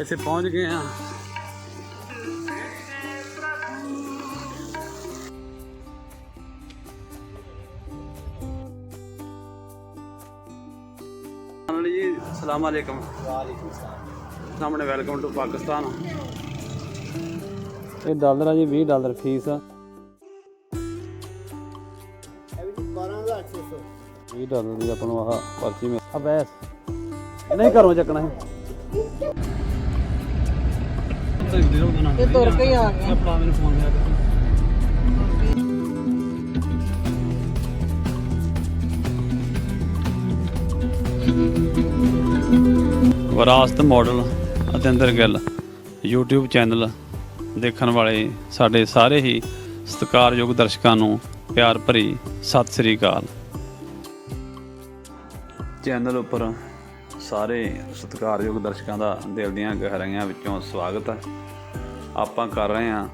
ਇੱਥੇ ਪਹੁੰਚ ਗਏ ਆ। ਜੀ ਅਸਲਾਮ ਅਲੈਕਮ। ਵਾਲੇਕੁਮ ਸਲਾਮ। ਸਾਹਮਣੇ ਵੈਲਕਮ ਟੂ ਪਾਕਿਸਤਾਨ। ਇਹ ਡਾਲਰ ਆ ਜੀ 20 ਡਾਲਰ ਫੀਸ ਆ। ਇਹ ਵੀ 12600 20 ਡਾਲਰ ਦੀ ਆਪਾਂ ਨੂੰ ਆਹ ਪਰਚੀ ਮਿਲ ਆ ਬੈਸ ਨਹੀਂ ਘਰੋਂ ਚੱਕਣਾ ਹੈ ਇਹ ਤੁਰ ਕੇ ਹੀ ਆ ਗਏ। ਆਪਣਾ ਮੈਨੂੰ ਫੋਨ ਕਰਿਆ ਵਿਰਾਸਤ model Atinder Gill YouTube channel ਦੇਖਣ ਵਾਲੇ ਸਾਡੇ ਸਾਰੇ ਹੀ ਸਤਿਕਾਰਯੋਗ ਦਰਸ਼ਕਾਂ ਨੂੰ ਪਿਆਰ ਭਰੀ ਸਤਿ ਸ੍ਰੀ ਅਕਾਲ। ਚੈਨਲ ਉੱਪਰ ਸਾਰੇ ਸਤਿਕਾਰਯੋਗ ਦਰਸ਼ਕਾਂ ਦਾ ਦਿਲ ਦੀਆਂ ਗਹਿਰਾਈਆਂ ਵਿੱਚੋਂ ਸਵਾਗਤ ਹੈ। ਆਪਾਂ ਕਰ ਰਹੇ ਹਾਂ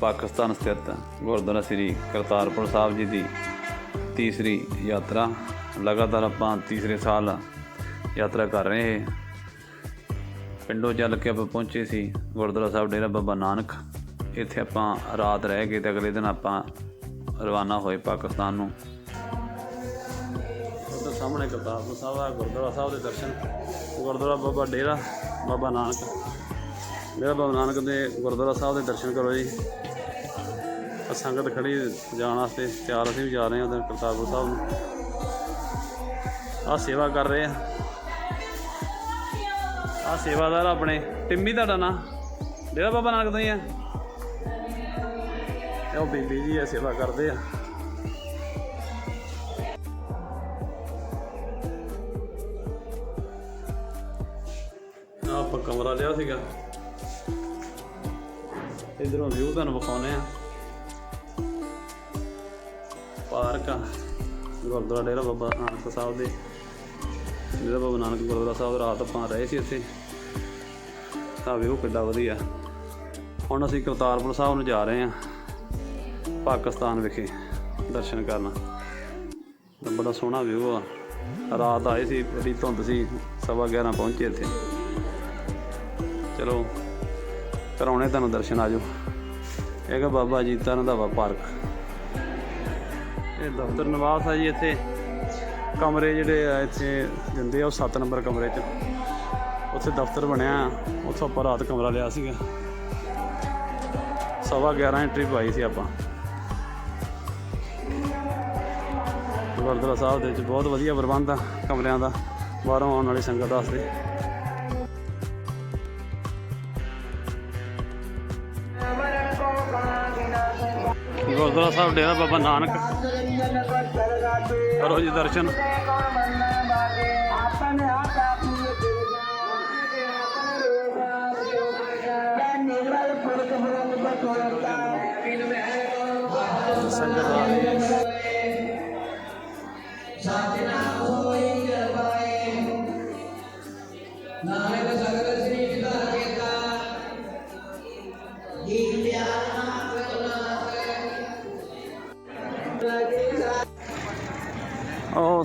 ਪਾਕਿਸਤਾਨ ਸਥਿਤ ਗੁਰਦੁਆਰਾ ਸ੍ਰੀ ਕਰਤਾਰਪੁਰ ਸਾਹਿਬ ਜੀ ਦੀ ਤੀਸਰੀ ਯਾਤਰਾ। ਲਗਾਤਾਰ ਆਪਾਂ ਤੀਸਰੇ ਸਾਲ ਯਾਤਰਾ ਕਰ ਰਹੇ ਹਾਂ। ਪਿੰਡੋਂ ਚੱਲ ਕੇ ਆਪਾਂ ਪਹੁੰਚੇ ਸੀ ਗੁਰਦੁਆਰਾ ਸਾਹਿਬ ਡੇਰਾ ਬਾਬਾ ਨਾਨਕ। ਇੱਥੇ ਆਪਾਂ ਰਾਤ ਰਹਿ ਕੇ ਤੇ ਅਗਲੇ ਦਿਨ ਆਪਾਂ ਰਵਾਨਾ ਹੋਏ ਪਾਕਿਸਤਾਨ ਨੂੰ। ਸਾਹਮਣੇ ਕਰਤਾਰਪੁਰ ਸਾਹਿਬ ਆ, ਗੁਰਦੁਆਰਾ ਸਾਹਿਬ ਦੇ ਦਰਸ਼ਨ। ਗੁਰਦੁਆਰਾ ਬਾਬਾ ਡੇਰਾ, ਬਾਬਾ ਨਾਨਕ। ਡੇਰਾ ਬਾਬਾ ਨਾਨਕ ਦੇ ਗੁਰਦੁਆਰਾ ਸਾਹਿਬ ਦੇ ਦਰਸ਼ਨ ਕਰੋ ਜੀ। ਸੰਗਤ ਖੜੀ ਜਾਣ ਵਾਸਤੇ ਤਿਆਰ, ਅਸੀਂ ਵੀ ਜਾ ਰਹੇ ਹਾਂ ਉਧਰ ਕਰਤਾਰਪੁਰ ਸਾਹਿਬ ਨੂੰ। ਆ ਸੇਵਾ ਕਰ ਰਹੇ ਆ ਆ ਸੇਵਾਦਾਰ ਆਪਣੇ ਟਿੰਮੀ ਤੁਹਾਡਾ ਨਾਂ? ਡੇਰਾ ਬਾਬਾ ਨਾਨਕ ਤੋਂ ਹੀ ਆ। ਇਹ ਉਹ ਬੀਬੀ ਜੀ ਆ ਸੇਵਾ ਕਰਦੇ ਆ। ਆਹ ਆਪਾਂ ਕਮਰਾ ਲਿਆ ਸੀਗਾ। ਇਧਰੋਂ ਵਿਊ ਤੁਹਾਨੂੰ ਵਿਖਾਉਨੇ ਆ ਪਾਰਕ ਆ, ਗੁਰਦੁਆਰਾ ਡੇਰਾ ਬਾਬਾ ਨਾਨਕ ਸਾਹਿਬ ਦੇ। ਡੇਰਾ ਬਾਬਾ ਨਾਨਕ ਗੁਰਦੁਆਰਾ ਸਾਹਿਬ ਰਾਤ ਆਪਾਂ ਰਹੇ ਸੀ ਇੱਥੇ ਤਾਂ ਵਿਊ ਕਿੱਡਾ ਵਧੀਆ। ਹੁਣ ਅਸੀਂ ਕਰਤਾਰਪੁਰ ਸਾਹਿਬ ਨੂੰ ਜਾ ਰਹੇ ਹਾਂ, ਪਾਕਿਸਤਾਨ ਵਿਖੇ ਦਰਸ਼ਨ ਕਰਨ। ਬੜਾ ਸੋਹਣਾ ਵਿਊ ਆ। ਰਾਤ ਆਏ ਸੀ, ਬੜੀ ਧੁੰਦ ਸੀ, ਸਵਾ 11 ਪਹੁੰਚੇ ਇੱਥੇ। ਚਲੋ ਕਰਾਉਣੇ ਤੁਹਾਨੂੰ ਦਰਸ਼ਨ ਆਜੋ ਇਹ ਹੈਗਾ ਬਾਬਾ ਜੀਤਾ ਰੰਧਾਵਾ ਪਾਰਕ। ਇਹ ਦਫ਼ਤਰ ਨਿਵਾਸ ਆ ਜੀ ਇੱਥੇ। ਕਮਰੇ ਜਿਹੜੇ ਆ, ਇੱਥੇ ਦਿੰਦੇ ਆ, ਉਹ 7 ਨੰਬਰ ਕਮਰੇ 'ਚ। ਉੱਥੇ ਦਫ਼ਤਰ ਬਣਿਆ। ਉੱਥੋਂ ਆਪਾਂ ਰਾਤ ਕਮਰਾ ਲਿਆ ਸੀਗਾ। ਸਵਾ 11 ਐਂਟਰੀ ਆਈ ਸੀ ਆਪਾਂ। ਗੁਰਦੁਆਰਾ ਸਾਹਿਬ ਦੇ ਵਿੱਚ ਬਹੁਤ ਵਧੀਆ ਪ੍ਰਬੰਧ ਆ ਕਮਰਿਆਂ ਦਾ। ਬਾਹਰੋਂ ਆਉਣ ਵਾਲੀ ਸੰਗਤ ਵਾਸਤੇ। ਗੁਰਦੁਆਰਾ ਸਾਹਿਬ ਡੇਰਾ ਬਾਬਾ ਨਾਨਕ। ਕਰੋ ਜੀ ਦਰਸ਼ਨ। ਸੰਗਤ ਆ ਰਹੀ ਹੈ।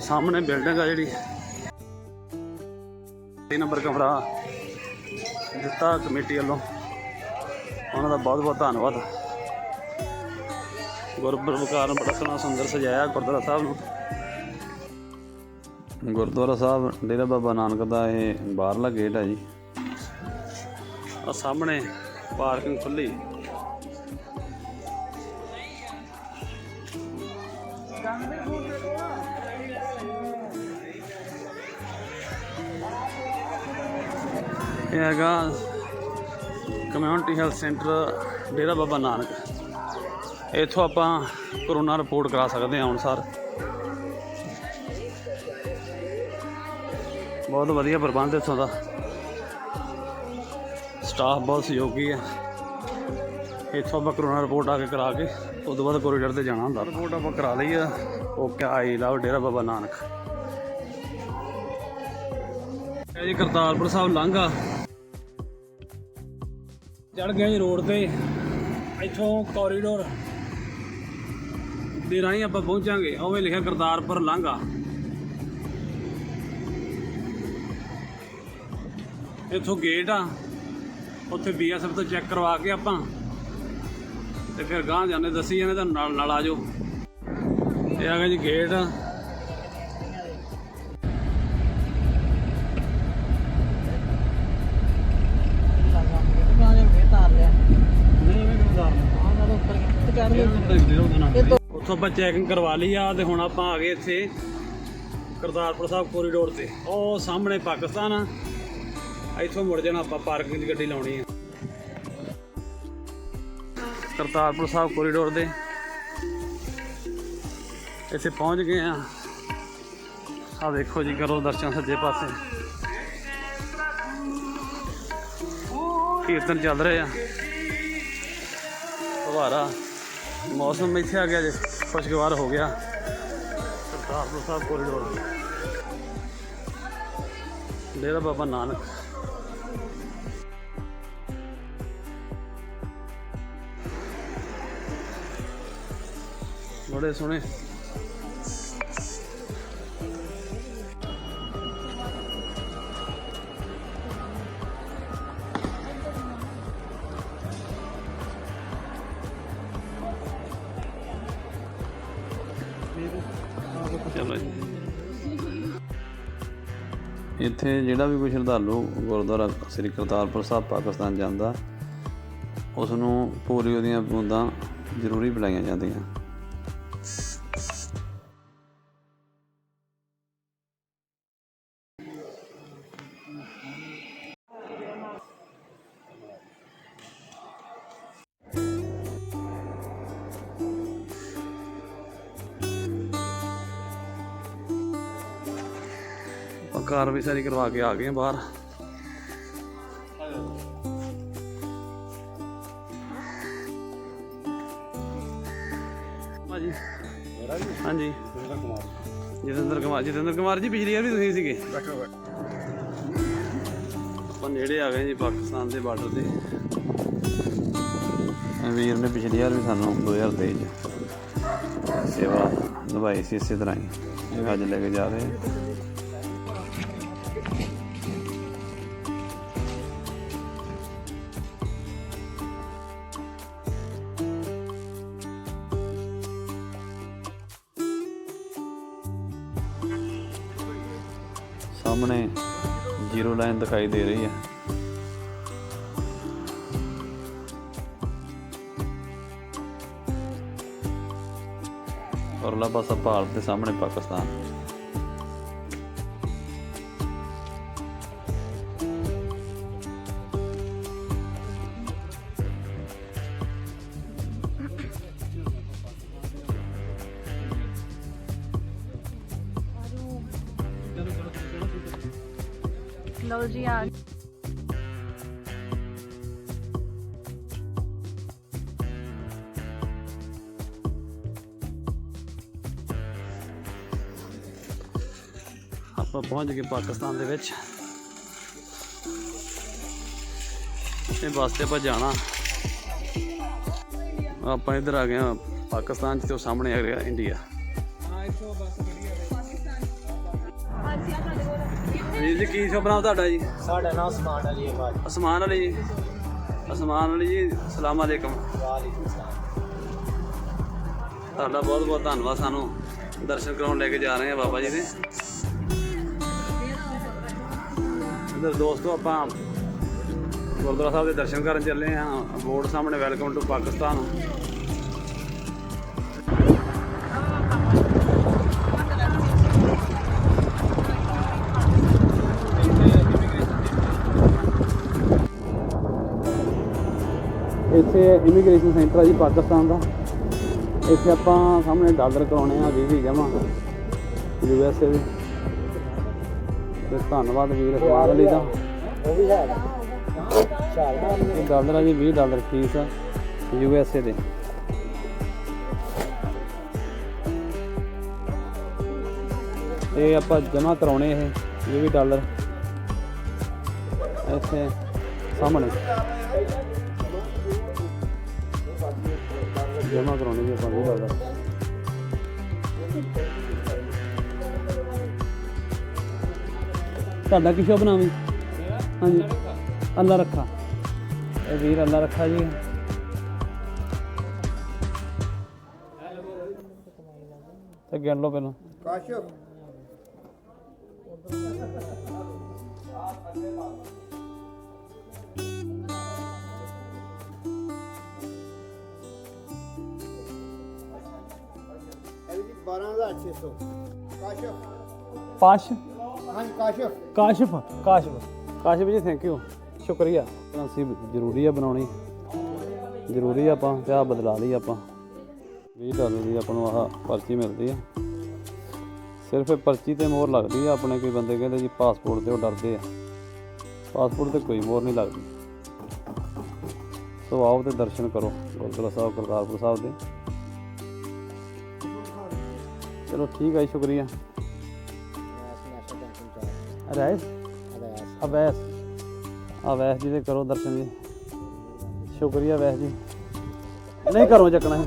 ਸਾਹਮਣੇ ਬਿਲਡਿੰਗ ਆ ਜਿਹੜੀ। 3 ਨੰਬਰ ਕਮਰਾ ਦਿੱਤਾ ਕਮੇਟੀ ਵੱਲੋਂ। ਉਹਨਾਂ ਦਾ ਬਹੁਤ ਬਹੁਤ ਧੰਨਵਾਦ। ਗੁਰਪੁਰਬ ਕਾਰਨ ਬੜਾ ਸੋਹਣਾ ਸੁੰਦਰ ਸਜਾਇਆ ਗੁਰਦੁਆਰਾ ਸਾਹਿਬ ਨੂੰ। ਗੁਰਦੁਆਰਾ ਸਾਹਿਬ ਡੇਰਾ ਬਾਬਾ ਨਾਨਕ ਦਾ ਇਹ ਬਾਹਰਲਾ ਗੇਟ ਹੈ ਜੀ। ਆ ਸਾਹਮਣੇ ਪਾਰਕਿੰਗ ਖੁੱਲੀ ਇਹ ਹੈਗਾ community health centre Dera Baba Nanak. ਇੱਥੋਂ ਆਪਾਂ ਕਰੋਨਾ ਰਿਪੋਰਟ ਕਰਾ ਸਕਦੇ ਹਾਂ ਹੁਣ ਸਰ ਬਹੁਤ ਵਧੀਆ ਪ੍ਰਬੰਧ ਇੱਥੋਂ ਦਾ। ਸਟਾਫ ਬਹੁਤ ਸਹਿਯੋਗੀ ਹੈ। ਇੱਥੋਂ ਆਪਾਂ ਕਰੋਨਾ ਰਿਪੋਰਟ ਆ ਕੇ ਕਰਾ ਕੇ ਉਸ ਤੋਂ ਬਾਅਦ ਕੋਰੀਡਰ ਤੇ ਜਾਣਾ ਹੁੰਦਾ। ਰਿਪੋਰਟ ਆਪਾਂ ਕਰਾ ਲਈ ਆ। Okay, I love Dera Baba Nanak. ਇਹ ਜੀ ਕਰਤਾਰਪੁਰ ਸਾਹਿਬ ਲਾਂਘਾ ਚੜ ਗਿਆ ਜੀ ਰੋਡ ਤੇ। ਇੱਥੋਂ ਕੋਰੀਡੋਰ ਦੇ ਰਾਹੀਂ ਆਪਾਂ ਪਹੁੰਚਾਂਗੇ। ਉਵੇਂ ਲਿਖਿਆ ਕਰਤਾਰਪੁਰ ਲਾਂਘਾ। ਇੱਥੋਂ ਗੇਟ ਆ। ਉੱਥੇ ਬੀਐਸਐਫ ਤੋਂ ਚੈੱਕ ਕਰਵਾ ਕੇ ਆਪਾਂ ਤੇ ਫਿਰ ਗਾਂਹ ਜਾਂਦੇ, ਦੱਸੀ ਜਾਂਦੇ, ਤਾਂ ਨਾਲ ਨਾਲ ਆ ਜਾਓ। ਇਹ ਆ ਗਿਆ ਜੀ ਗੇਟ ਉੱਥੋਂ ਆਪਾਂ ਚੈਕਿੰਗ ਕਰਵਾ ਲਈ ਆ ਤੇ ਹੁਣ ਆਪਾਂ ਆ ਗਏ ਇੱਥੇ ਕਰਤਾਰਪੁਰ ਸਾਹਿਬ ਕੋਰੀਡੋਰ ਤੇ। ਉਹ ਸਾਹਮਣੇ ਪਾਕਿਸਤਾਨ ਆ। ਇੱਥੋਂ ਮੁੜ ਜਾਣਾ ਆਪਾਂ ਪਾਰਕਿੰਗ ਦੀ ਗੱਡੀ ਲਾਉਣੀ ਆ। ਕਰਤਾਰਪੁਰ ਸਾਹਿਬ ਕੋਰੀਡੋਰ ਦੇ ਇੱਥੇ ਪਹੁੰਚ ਗਏ ਆ। ਆ ਦੇਖੋ ਜੀ, ਕਰੋ ਦਰਸ਼ਨ ਸੱਜੇ ਪਾਸੇ। ਕੀਰਤਨ ਚੱਲ ਰਹੇ ਆ। ਫਵਾਰਾ ਮੌਸਮ ਇੱਥੇ ਆ ਗਿਆ ਜੇ। ਖੁਸ਼ਗਵਾਰ ਹੋ ਗਿਆ। ਕਰਤਾਰਪੁਰ ਸਾਹਿਬ ਕੋਰੀਡੋਰ ਡੇਰਾ ਬਾਬਾ ਨਾਨਕ। ਬੜੇ ਸੋਹਣੇ। ਇੱਥੇ ਜਿਹੜਾ ਵੀ ਕੋਈ ਸ਼ਰਧਾਲੂ ਗੁਰਦੁਆਰਾ ਸ੍ਰੀ ਕਰਤਾਰਪੁਰ ਸਾਹਿਬ, ਪਾਕਿਸਤਾਨ ਜਾਂਦਾ ਉਸ ਨੂੰ ਪੋਲੀਓ ਦੀਆਂ ਬੂੰਦਾਂ ਜ਼ਰੂਰੀ ਪਿਲਾਈਆਂ ਜਾਂਦੀਆਂ। ਆਪਾਂ ਵੀ ਸਾਰੀ ਕਰਵਾ ਕੇ ਆ ਗਏ ਹਾਂ ਬਾਹਰ। ਭਾਜੀ। ਹਾਂਜੀ। ਜਤਿੰਦਰ ਕੁਮਾਰ। ਜਤਿੰਦਰ ਕੁਮਾਰ ਜੀ, ਪਿਛਲੀ ਵਾਰ ਵੀ ਤੁਸੀਂ ਸੀਗੇ? ਆਪਾਂ ਨੇੜੇ ਆ ਗਏ ਜੀ ਪਾਕਿਸਤਾਨ ਦੇ ਬਾਰਡਰ ਤੇ। ਵੀਰ ਨੇ ਪਿਛਲੀ ਵਾਰ ਵੀ ਸਾਨੂੰ 2023 ਚ ਸੇਵਾ ਨਿਭਾਈ ਸੀ ਇਸੇ ਤਰ੍ਹਾਂ ਹੀ। ਅੱਜ ਲੈ ਕੇ ਜਾ ਰਹੇ। ਸਾਹਮਣੇ ਜ਼ੀਰੋ ਲਾਈਨ ਦਿਖਾਈ ਦੇ ਰਹੀ ਹੈ। ਔਰਲਾ ਪਾਸਾ ਭਾਰਤ ਦੇ ਸਾਹਮਣੇ ਪਾਕਿਸਤਾਨ। ਲਓ ਜੀ ਆ ਆਪਾਂ ਪਹੁੰਚ ਗਏ ਪਾਕਿਸਤਾਨ ਦੇ ਵਿੱਚ। ਇਹ ਵਾਸਤੇ ਆਪਾਂ ਜਾਣਾ। ਆਪਾਂ ਇੱਧਰ ਆ ਗਏ ਹਾਂ ਪਾਕਿਸਤਾਨ ਚ ਤੇ ਉਹ ਸਾਹਮਣੇ ਆ ਰਿਹਾ ਇੰਡੀਆ। ਜੀ ਜੀ ਕੀ ਸ਼ੁਭ ਨਾਮ ਤੁਹਾਡਾ ਜੀ? ਸਾਡਾ ਨਾਮ ਸਮਾਨ ਅਲੀ ਹੈ ਬਾਜੀ ਅਸਮਾਨ ਅਲੀ ਜੀ। ਅਸਮਾਨ ਅਲੀ ਜੀ ਸਲਾਮ ਅਲੈਕਮ। ਵਾਲੇਕੁਮ ਤੁਹਾਡਾ ਬਹੁਤ ਬਹੁਤ ਧੰਨਵਾਦ ਸਾਨੂੰ ਦਰਸ਼ਨ ਕਰਾਉਣ ਲੈ ਕੇ ਜਾ ਰਹੇ ਆ ਬਾਬਾ ਜੀ ਦੇ। ਇਧਰ ਦੋਸਤੋ ਆਪਾਂ ਗੁਰਦੁਆਰਾ ਸਾਹਿਬ ਦੇ ਦਰਸ਼ਨ ਕਰਨ ਚੱਲੇ ਆ। ਬੋਰਡ ਸਾਹਮਣੇ ਵੈਲਕਮ ਟੂ ਪਾਕਿਸਤਾਨ। ਇੱਥੇ ਇਮੀਗ੍ਰੇਸ਼ਨ ਸੈਂਟਰ ਆ ਜੀ ਪਾਕਿਸਤਾਨ ਦਾ। ਇੱਥੇ ਆਪਾਂ ਸਾਹਮਣੇ ਡਾਲਰ ਕਰਾਉਣੇ ਆ 20 ਜਮਾ ਯੂ ਐਸ ਏ ਦੇ ਤੇ ਧੰਨਵਾਦ ਵੀਰ ਅਸਮਾਨ ਅਲੀ ਦਾ। ਉਹ ਵੀ ਹੈ। ਚਾਲ ਇਹ ਡਾਲਰ ਆ ਜੀ 20 ਡਾਲਰ ਫੀਸ ਆ ਯੂ ਐਸ ਏ ਦੇ। ਤੇ ਆਪਾਂ ਜਮਾ ਕਰਾਉਣੇ ਇਹ 20 ਡਾਲਰ ਇੱਥੇ ਸਾਹਮਣੇ। ਜਮਾ ਕਰਾਉਣੇ ਜੀ ਆਪਾਂ 20 ਡਾਲਰ ਤੁਹਾਡਾ ਕੀ ਸ਼ੁਭ ਨਾਮ ਹੈ? ਹਾਂਜੀ। ਅੱਲਾ ਰੱਖਾ। ਇਹ ਵੀਰ ਅੱਲਾ ਰੱਖਾ ਜੀ। ਤੇ ਗਿਣ ਲਓ ਪਹਿਲਾਂ। ਜੀ 12600 ਕਾਸ਼ਫ ਪਾਸ਼ ਹਾਂਜੀ ਕਾਸ਼ਫ ਕਾਸ਼ਫ ਕਾਸ਼ਫ ਕਾਸ਼ਫ ਜੀ ਥੈਂਕ ਯੂ ਸ਼ੁਕਰੀਆ। ਕਰੰਸੀ ਜ਼ਰੂਰੀ ਆ ਬਣਾਉਣੀ। ਜ਼ਰੂਰੀ ਆ ਆਪਾਂ ਤੇ ਆ ਬਦਲਾ ਲਈ ਆਪਾਂ। 20 ਡਾਲਰ ਦੀ ਆਪਾਂ ਨੂੰ ਆਹ ਪਰਚੀ ਮਿਲਦੀ ਆ। ਸਿਰਫ ਇਹ ਪਰਚੀ ਤੇ ਮੋਹਰ ਲੱਗਦੀ ਆ ਆਪਣੇ ਕੋਈ ਬੰਦੇ ਕਹਿੰਦੇ ਜੀ ਪਾਸਪੋਰਟ ਤੇ ਉਹ ਡਰਦੇ ਆ। ਪਾਸਪੋਰਟ ਤੇ ਕੋਈ ਮੋਹਰ ਨਹੀਂ ਲੱਗਦੀ। ਸੋ ਆਓ ਤੇ ਦਰਸ਼ਨ ਕਰੋ ਗੁਰਦੁਆਰਾ ਸਾਹਿਬ ਕਰਤਾਰਪੁਰ ਸਾਹਿਬ ਦੇ। ਚਲੋ ਠੀਕ ਹੈ ਜੀ, ਸ਼ੁਕਰੀਆ। ਰਾਇਸ ਅਵੈਸ। ਅਵੈਸ ਜੀ ਦੇ ਕਰੋ ਦਰਸ਼ਨ ਜੀ। ਸ਼ੁਕਰੀਆ ਵੈਸ ਜੀ। ਨਹੀਂ ਘਰੋਂ ਚੱਕਣਾ ਹੈ।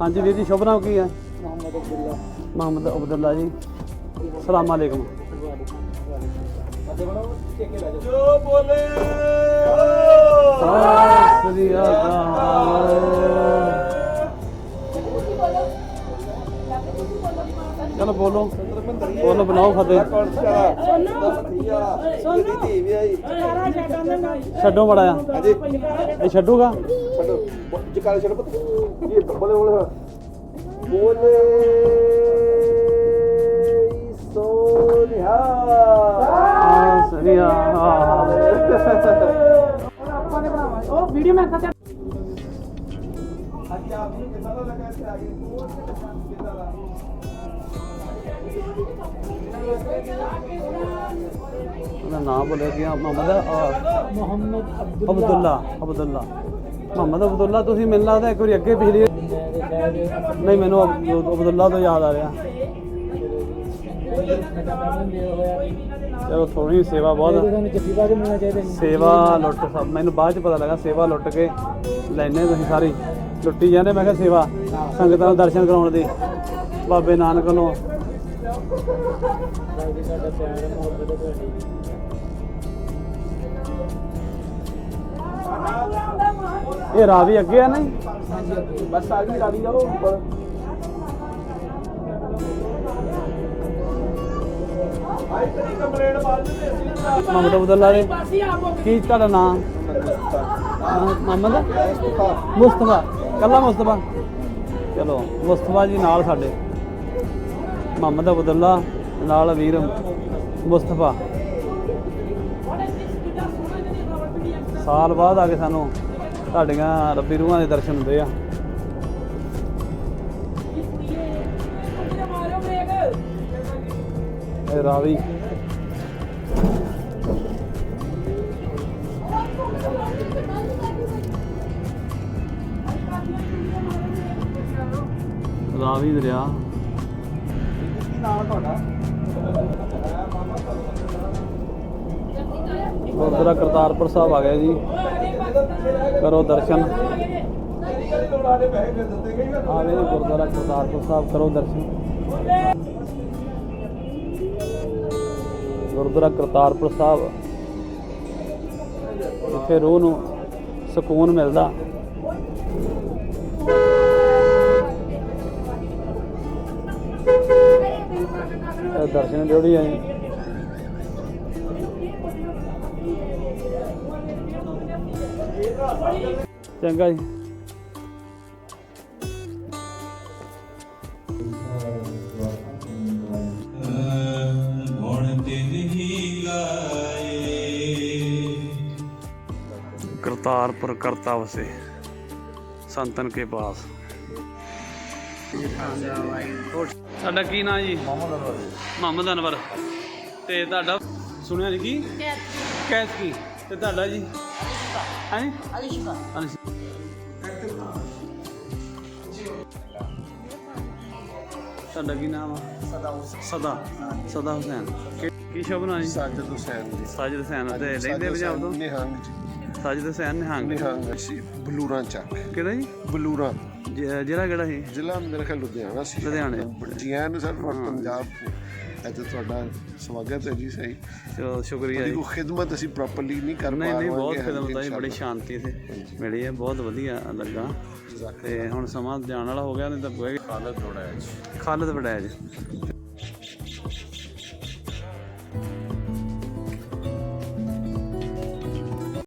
ਹਾਂਜੀ ਵੀਰ ਜੀ ਸ਼ੁਭ ਨਾਮ ਕੀ ਹੈ? ਮੁਹੰਮਦ ਅਬਦੁੱਲਾ ਮੁਹੰਮਦ ਅਬਦੁੱਲਾ ਜੀ। ਸਲਾਮ ਅਲੈਕਮ। ਜੋ ਬੋਲੇ। ਸਤਿ ਸ੍ਰੀ ਅਕਾਲ। ਚਲੋ ਬੋਲੋ ਬੋਲੋ ਬਣਾਓ ਫਤਿਹ। ਛੱਡੋ ਮੜਾ ਆ ਇਹ ਛੱਡੂਗਾ? ਛੱਡ। ਪੁੱਤ। ਇਹ ਬੋਲੇ ਬੋਲੇ ਬੋਲੇ ਸੋਨਿਹਾ ਸਤਿ ਸ੍ਰੀ ਅਕਾਲ ਉਹ ਵੀਡੀਓ ਮੈਂ ਕਹਾਂ ਉਹਦਾ ਨਾਮ ਬੋਲਿਆ ਕਿ ਮੁਹੰਮਦ ਮੁਹੰਮਦ ਅਬਦੁੱਲਾ। ਅਬਦੁੱਲਾ ਮੁਹੰਮਦ ਅਬਦੁੱਲਾ ਤੁਸੀਂ ਮੈਨੂੰ ਲੱਗਦਾ ਇੱਕ ਵਾਰੀ ਅੱਗੇ ਪਿਛਲੀ ਨਹੀਂ ਮੈਨੂੰ ਅਬ- ਅਬਦੁੱਲਾ ਤੋਂ ਯਾਦ ਆ ਰਿਹਾ। ਚਲੋ ਥੋੜੀ ਸੇਵਾ ਬਹੁਤ ਸੇਵਾ ਲੁੱਟ ਸਭ ਮੈਨੂੰ ਬਾਅਦ ਚ ਪਤਾ ਲੱਗਾ ਸੇਵਾ ਲੁੱਟ ਕੇ ਲੈਨੇ ਤੁਸੀਂ ਸਾਰੀ। ਲੁੱਟੀ ਜਾਂਦੇ ਮੈਂ ਕਿਹਾ ਸੇਵਾ ਸੰਗਤਾਂ ਨੂੰ ਦਰਸ਼ਨ ਕਰਾਉਣ ਦੀ। ਬਾਬੇ ਨਾਨਕ ਵੱਲੋਂ ਬਾਕੀ ਸਾਡਾ ਪਿਆਰ ਹੈ ਮੁਹੱਬਤ ਹੈ ਤੁਹਾਡੀ ਇਹ ਰਾਵੀ ਅੱਗੇ ਆ ਨਹੀਂ ਬਸ ਆ ਗਈ, ਰਾਵੀ ਜਾਓ ਉੱਪਰ। ਮੁਹੰਮਦ ਅਬਦੁੱਲਾ ਦੇ। ਕੀ ਤੁਹਾਡਾ ਨਾਮ ਮੁਹੰਮਦ? ਮੁਸਤਫਾ। ਕੱਲਾ ਮੁਸਤਫਾ। ਚਲੋ, ਮੁਸਤਫਾ ਜੀ ਨਾਲ ਸਾਡੇ। ਮੁਹੰਮਦ ਅਬਦੁੱਲਾ, ਨਾਲ ਵੀਰ ਮੁਸਤਫਾ। ਸਾਲ ਬਾਅਦ ਆ ਕੇ ਸਾਨੂੰ ਤੁਹਾਡੀਆਂ ਰੱਬੀ ਰੂਹਾਂ ਦੇ ਦਰਸ਼ਨ ਹੁੰਦੇ ਆ। ਇਹ ਰਾਵੀ। ਰਾਵੀ ਦਰਿਆ। ਗੁਰਦੁਆਰਾ ਕਰਤਾਰਪੁਰ ਸਾਹਿਬ ਆ ਗਏ ਜੀ। ਕਰੋ ਦਰਸ਼ਨ। ਆ ਗਏ ਜੀ ਗੁਰਦੁਆਰਾ ਕਰਤਾਰਪੁਰ ਸਾਹਿਬ, ਕਰੋ ਦਰਸ਼ਨ। ਗੁਰਦੁਆਰਾ ਕਰਤਾਰਪੁਰ ਸਾਹਿਬ। ਇੱਥੇ ਰੂਹ ਨੂੰ ਸਕੂਨ ਮਿਲਦਾ। ਦਰਸ਼ਨ ਡਿਉੜੀ ਆਏ ਚੰਗਾ ਜੀ। ਕਰਤਾਰਪੁਰ ਕਰਤਾ ਵਸੇ ਸੰਤਨ ਕੇ ਪਾਸ। ਤੁਹਾਡਾ ਕੀ ਨਾਂ ਜੀ? ਮੁਹੰਮਦ ਅਨਵਰ ਮੁਹੰਮਦ ਅਨਵਰ। ਤੇ ਤੁਹਾਡਾ ਸੁਣਿਆ ਨਹੀਂ ਕੀ? ਕੈਸ ਕੀ ਤੇ ਤੁਹਾਡਾ ਜੀ? ਹੈ? ਅਲਿਸ਼ਾ ਤੁਹਾਡਾ ਕੀ ਨਾਮ ਆ? ਸਦਾ ਸਦਾ। ਸਦਾ ਹੁਸੈਨ। ਕੀ- ਕੀ ਸ਼ੁਭ ਨਾਂ ਜੀ? ਸਾਜਦ ਹੁਸੈਨ ਜੀ। ਸਾਜਿਦ ਹੁਸੈਨ। ਤੇ ਰਹਿੰਦੇ ਪੰਜਾਬ ਤੋਂ? ਨਿਹੰਗ ਜੀ। ਸਾਜਿਦ ਹੁਸੈਨ ਨਿਹੰਗ। ਨਿਹੰਗ ਸੀ ਬਲੂਰਾਂ ਚੱਕ ਕਿਹੜਾ ਜੀ? ਬਲੂਰਾਂ। ਜ- ਜਿਹੜਾ ਕਿਹੜਾ ਸੀ? ਜ਼ਿਲ੍ਹਾ ਮੇਰੇ ਖਿਆਲ ਲੁਧਿਆਣਾ ਸੀ। ਲੁਧਿਆਣੇ। ਜੀਐਨ ਸਰ ਪਰ ਪੰਜਾਬ ਇੱਥੇ ਤੁਹਾਡਾ ਸਵਾਗਤ ਹੈ ਜੀ ਸਹੀ। ਚਲੋ ਸ਼ੁਕਰੀਆ ਜੀ। ਕੋਈ ਖਿਦਮਤ ਅਸੀਂ ਪ੍ਰੋਪਰਲੀ ਨਹੀਂ ਕਰ ਪਾ ਨਹੀਂ ਬਹੁਤ ਖਿਦਮਤ ਆਈ ਬੜੀ। ਸ਼ਾਂਤੀ ਤੇ ਮਿਲੀ ਹੈ ਬਹੁਤ ਵਧੀਆ ਲੱਗਾ। ਤੇ ਹੁਣ ਸਮਾਂ ਜਾਣ ਵਾਲਾ ਹੋ ਗਿਆ ਨਹੀਂ ਤਾਂ ਖਾਲਦ ਵੜੈਜ। ਖਾਲਦ ਵੜੈਜ।